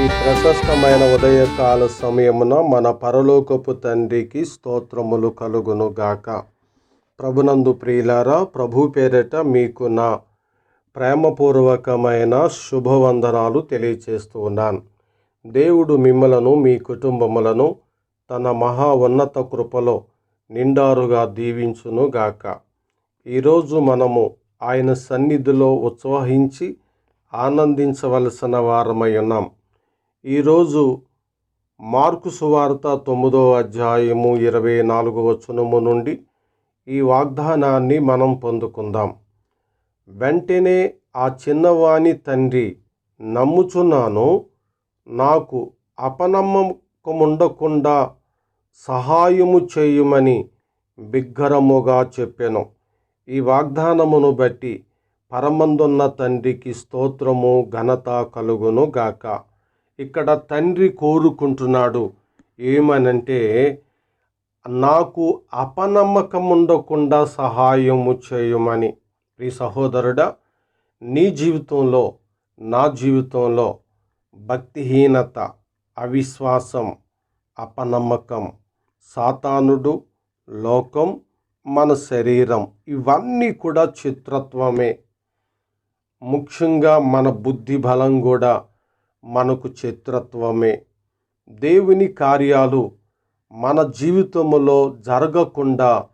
ఈ ప్రశస్తమైన ఉదయకాల సమయమున మన పరలోకపు తండ్రికి స్తోత్రములు కలుగును గాక. ప్రభునందు ప్రియులారా ప్రభు పేరిట మీకు నా ప్రేమపూర్వకమైన శుభవందనాలు తెలియచేస్తూ ఉన్నాను. దేవుడు మిమ్మలను మీ కుటుంబములను తన మహా ఉన్నత కృపలో నిండారుగా దీవించును గాక. ఈరోజు మనము ఆయన సన్నిధిలో ఉత్సహించి ఆనందించవలసిన వారమై ఉన్నాం. ఈరోజు మార్కు సువార్త తొమ్మిదో అధ్యాయము ఇరవై నాలుగు వచనము నుండి ఈ వాగ్దానాన్ని మనం పొందుకుందాం. వెంటనే ఆ చిన్నవాని తండ్రి నమ్ముచున్నాను నాకు అపనమ్మకముండకుండా సహాయము చేయమని బిగ్గరముగా చెప్పాను. ఈ వాగ్దానమును బట్టి పరమందున్న తండ్రికి స్తోత్రము ఘనత కలుగును గాక. ఇక్కడ తండ్రి కోరుకుంటున్నాడు. ఏమనంటే నాకు అపనమ్మకం ఉండకుండా సహాయము చేయమని. ఈ సహోదరుడా నీ జీవితంలో నా జీవితంలో భక్తిహీనత అవిశ్వాసం అపనమ్మకం సాతానుడు లోకం మన శరీరం ఇవన్నీ కూడా చిత్రత్వమే. ముఖ్యంగా మన బుద్ధి బలం కూడా మనకు శత్రుత్వమే దేవుని కార్యాలు మన జీవితంలో జరగకుండా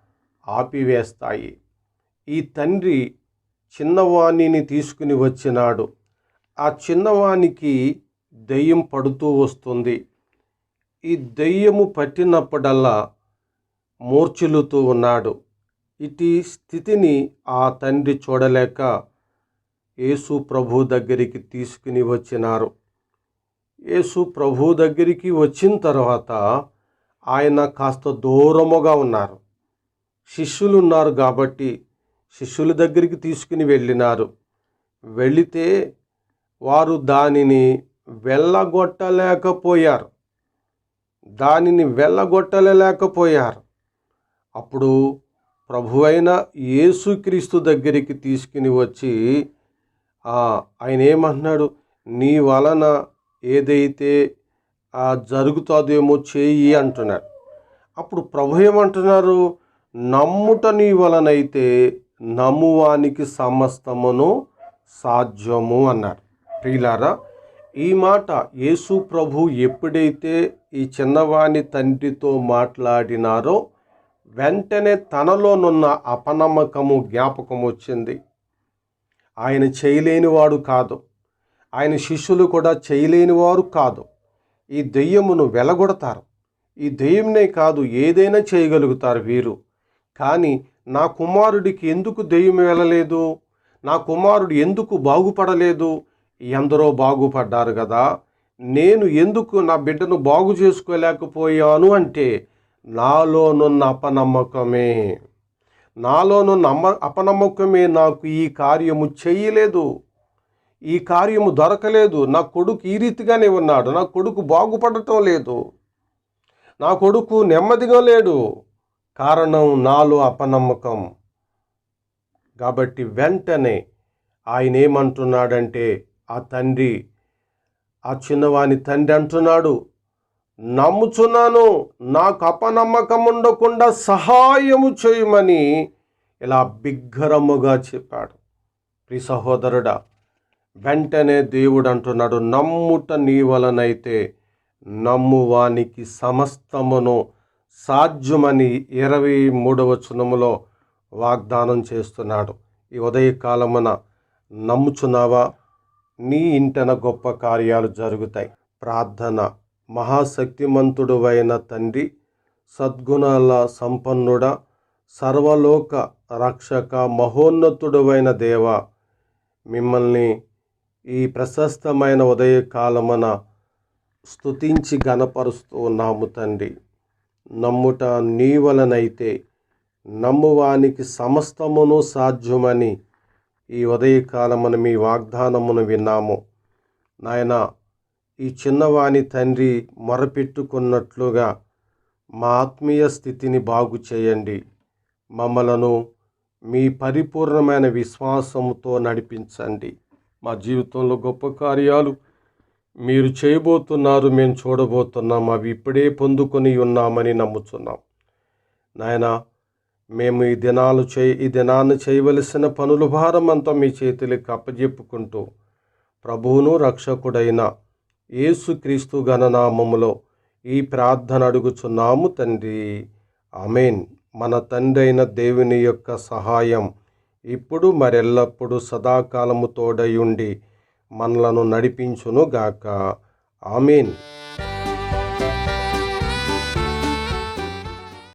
ఆపివేస్తాయి. ఈ తండ్రి చిన్నవాణిని తీసుకుని వచ్చినాడు. ఆ చిన్నవానికి దెయ్యం పడుతూ వస్తుంది. ఈ దెయ్యము పట్టినప్పుడల్లా మూర్ఛిల్లుతూ ఉన్నాడు. ఇటు స్థితిని ఆ తండ్రి చూడలేక యేసు ప్రభు దగ్గరికి తీసుకుని వచ్చినారు. యేసు ప్రభు దగ్గరికి వచ్చిన తర్వాత ఆయన కాస్త దూరముగా ఉన్నారు. శిష్యులు ఉన్నారు కాబట్టి శిష్యుల దగ్గరికి తీసుకుని వెళ్ళినారు. వెళితే వారు దానిని వెళ్ళగొట్టలేకపోయారు. దానిని వెళ్ళగొట్టలేకపోయారు. అప్పుడు ప్రభువైన యేసుక్రీస్తు దగ్గరికి తీసుకుని వచ్చి ఆయన ఏమంటున్నాడు? నీ వలన ఏదైతే జరుగుతుందేమో చేయి అంటున్నారు. అప్పుడు ప్రభు ఏమంటున్నారు? నమ్ముట నీ వలనైతే నమ్మువానికి సమస్తమును సాధ్యము అన్నారు. ప్రియులారా ఈ మాట యేసు ప్రభు ఎప్పుడైతే ఈ చిన్నవాని తండ్రితో మాట్లాడినారో వెంటనే తనలోనున్న అపనమ్మకము జ్ఞాపకం వచ్చింది. ఆయన చేయలేనివాడు కాదు. ఆయన శిష్యులు కూడా చేయలేని వారు కాదు. ఈ దెయ్యమును వెలగొడతారు. ఈ దెయ్యంనే కాదు ఏదైనా చేయగలుగుతారు వీరు. కానీ నా కుమారుడికి ఎందుకు దెయ్యం వెళ్ళలేదు నా కుమారుడు ఎందుకు బాగుపడలేదు? ఎందరో బాగుపడ్డారు కదా నేను ఎందుకు నా బిడ్డను బాగు చేసుకోలేకపోయాను అంటే నాలోనున్న అపనమ్మకమే. నాలోనున్న అమ్మ అపనమ్మకమే నాకు ఈ కార్యము చేయలేదు. ఈ కార్యము దొరకలేదు. నా కొడుకు ఈ రీతిగానే ఉన్నాడు. నా కొడుకు బాగుపడటం లేదు. నా కొడుకు నెమ్మదిగా లేడు. కారణం నాలో అపనమ్మకం. కాబట్టి వెంటనే ఆయన ఏమంటున్నాడంటే ఆ తండ్రి ఆ చిన్నవాని తండ్రి అంటున్నాడు. నమ్ముచున్నాను. నాకు అపనమ్మకం ఉండకుండా సహాయము చేయమని ఇలా బిగ్గరముగా చెప్పాడు. ప్రి సహోదరుడా వెంటనే దేవుడు అంటున్నాడు నమ్ముట నీ వలనైతే నమ్మువానికి సమస్తమును సాధ్యమని ఇరవై మూడవ చునములో వాగ్దానం చేస్తున్నాడు. ఈ ఉదయకాలమున నమ్ముచున్నావా? నీ ఇంటన గొప్ప కార్యాలు జరుగుతాయి. ప్రార్థన మహాశక్తిమంతుడు అయిన తండ్రి సద్గుణాల సంపన్నుడ సర్వలోక రక్షక మహోన్నతుడువైన దేవ మిమ్మల్ని ఈ ప్రశస్తమైన ఉదయకాలమున స్తుతించి గనపరుస్తూ ఉన్నాము తండ్రి. నమ్ముట నీ వలనైతే నమ్మువానికి సమస్తమును సాధ్యమని ఈ ఉదయకాలమున మీ వాగ్దానమును విన్నాము. నాయన ఈ చిన్నవాని తండ్రి మొరపెట్టుకున్నట్లుగా మా ఆత్మీయ స్థితిని బాగు చేయండి. మమ్మలను మీ పరిపూర్ణమైన విశ్వాసముతో నడిపించండి. మా జీవితంలో గొప్ప కార్యాలు మీరు చేయబోతున్నారు మేము చూడబోతున్నాం అవి ఇప్పుడే పొందుకొని ఉన్నామని నమ్ముతున్నాం నాయన మేము ఈ దినాలు చే ఈ దినాన్ని చేయవలసిన పనుల భారం అంతా మీ చేతులకి అప్పజెప్పుకుంటూ ప్రభువును రక్షకుడైన యేసుక్రీస్తు గణనామములో ఈ ప్రార్థన అడుగుచున్నాము తండ్రి. అమేన్ మన తండ్రి అయిన దేవుని యొక్క సహాయం ఇప్పుడు మరెల్లప్పుడు సదాకాలము తోడయుండి మనలను నడిపించును గాక ఆమెన్.